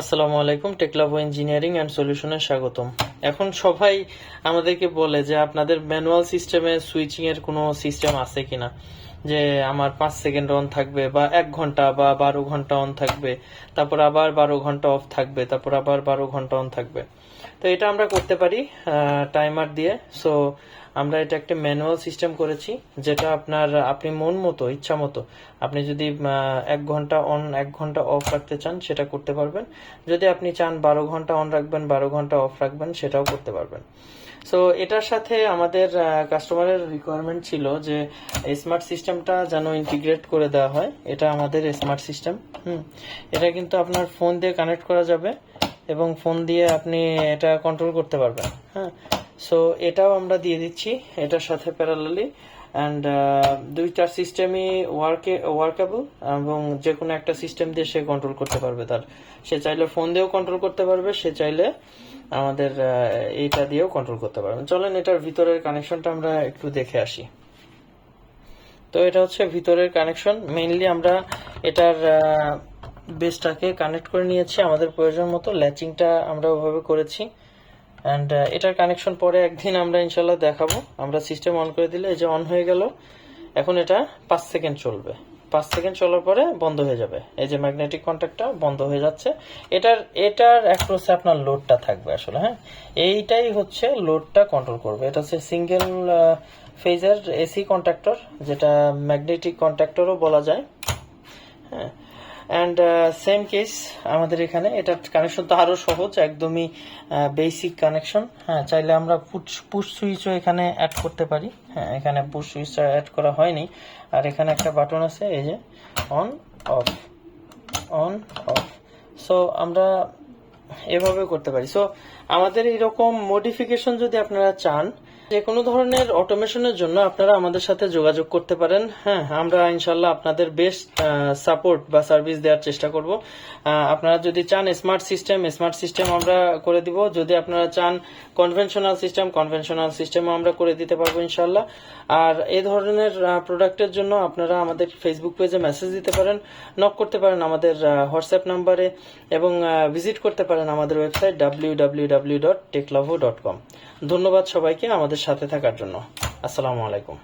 আসসালামু আলাইকুম, টেকলাভো engineering and সলিউশনে স্বাগতম। এখন সবাই আমাদেরকে বলে যে আপনাদের ম্যানুয়াল সিস্টেমে সুইচিং এর কোনো সিস্টেম আছে কিনা? যে আমার পাঁচ সেকেন্ড অন থাকবে বা এক ঘণ্টা বা বারো ঘণ্টা অন থাকবে, তারপর আবার বারো ঘণ্টা অফ থাকবে, তারপর আবার বারো ঘণ্টা অন থাকবে। তো এটা আমরা করতে পারি টাইমার দিয়ে। সো আমরা এটা একটা ম্যানুয়াল সিস্টেম করেছি, যেটা আপনার, আপনি মন মতো, ইচ্ছা মতো, আপনি যদি এক ঘণ্টা অন এক ঘণ্টা অফ রাখতে চান, সেটা করতে পারবেন। যদি আপনি চান বারো ঘণ্টা অন রাখবেন, বারো ঘণ্টা অফ রাখবেন, সেটাও করতে পারবেন। সো এটার সাথে আমাদের কাস্টমারের রিকোয়ারমেন্ট ছিল যে স্মার্ট সিস্টেমটা যেন ইন্টিগ্রেট করে দেওয়া হয়। এটা আমাদের স্মার্ট সিস্টেম হুম। এটা কিন্তু আপনার ফোন দিয়ে কানেক্ট করা যাবে। এবং ফোন দিয়ে আপনি এটা কন্ট্রোল করতে পারবেন হ্যাঁ? সো এটাও আমরা দিয়ে দিচ্ছি, এটার সাথে প্যারালালি অ্যান্ড দুইটার সিস্টেমই ওয়ার্কে ওয়ার্কেবল এবং যে কোনো একটা সিস্টেম দিয়ে সে কন্ট্রোল করতে পারবে তার। সে চাইলে ফোন দিয়েও কন্ট্রোল করতে পারবে, সে চাইলে আমাদের এইটা দিয়েও কন্ট্রোল করতে পারবে। চলেন, এটার ভিতরের কানেকশনটা আমরা একটু দেখে আসি। তো এটা হচ্ছে ভিতরের কানেকশন মেইনলি আমরা এটার বেসটাকে কানেক্ট করে নিয়েছি, আমাদের প্রয়োজন মতো। ল্যাচিংটা আমরা ওভাবে করেছি। অ্যান্ড এটার কানেকশন পরে একদিন আমরা ইনশাল্লাহ দেখাবো। আমরা সিস্টেম অন করে দিলে এই যে অন হয়ে গেল, এখন এটা পাঁচ সেকেন্ড চলবে। পাঁচ সেকেন্ড চলার পরে বন্ধ হয়ে যাবে। এই যে ম্যাগনেটিক কন্ট্যাক্টটা বন্ধ হয়ে যাচ্ছে। এটার এটার অ্যাক্রোসে আপনার লোডটা থাকবে আসলে হ্যাঁ? এইটাই হচ্ছে লোডটা কন্ট্রোল করবে। এটা হচ্ছে সিঙ্গেল ফেজের এসি কন্ট্যাক্টর যেটা ম্যাগনেটিক কন্ট্যাক্টরও বলা যায়। হ্যাঁ? অ্যান্ড সেম কেস আমাদের এখানে এটার কানেকশন তো আরও সহজ, একদমই বেসিক কানেকশন হ্যাঁ চাইলে আমরা পুশ পুশ সুইচও এখানে অ্যাড করতে পারি। হ্যাঁ এখানে পুশ সুইচটা অ্যাড করা হয়নি। আর এখানে একটা বাটন আছে, এই যে on off on off so আমরা এভাবে করতে পারি। সো আমাদের এরকম মডিফিকেশন যদি আপনারা চান যে কোনো ধরনের অটোমেশনের জন্য আপনারা আমাদের সাথে যোগাযোগ করতে পারেন। হ্যাঁ আমরা ইনশাল্লাহ আপনাদের বেস্ট সাপোর্ট বা সার্ভিস দেওয়ার চেষ্টা করব। আপনারা যদি চান স্মার্ট সিস্টেম স্মার্ট সিস্টেম আমরা করে দিব। যদি আপনারা চান কনভেনশনাল সিস্টেম কনভেনশনাল সিস্টেম আমরা করে দিতে পারব ইনশাল্লাহ আর এ ধরনের প্রোডাক্টের জন্য আপনারা আমাদের ফেসবুক পেজে মেসেজ দিতে পারেন নক করতে পারেন আমাদের হোয়াটসঅ্যাপ নাম্বারে এবং ভিজিট করতে পারেন আমাদের website W W W dot teklavo dot com ধন্যবাদ সবাইকে আমাদের সাথে থাকার জন্য। আসসালামু আলাইকুম।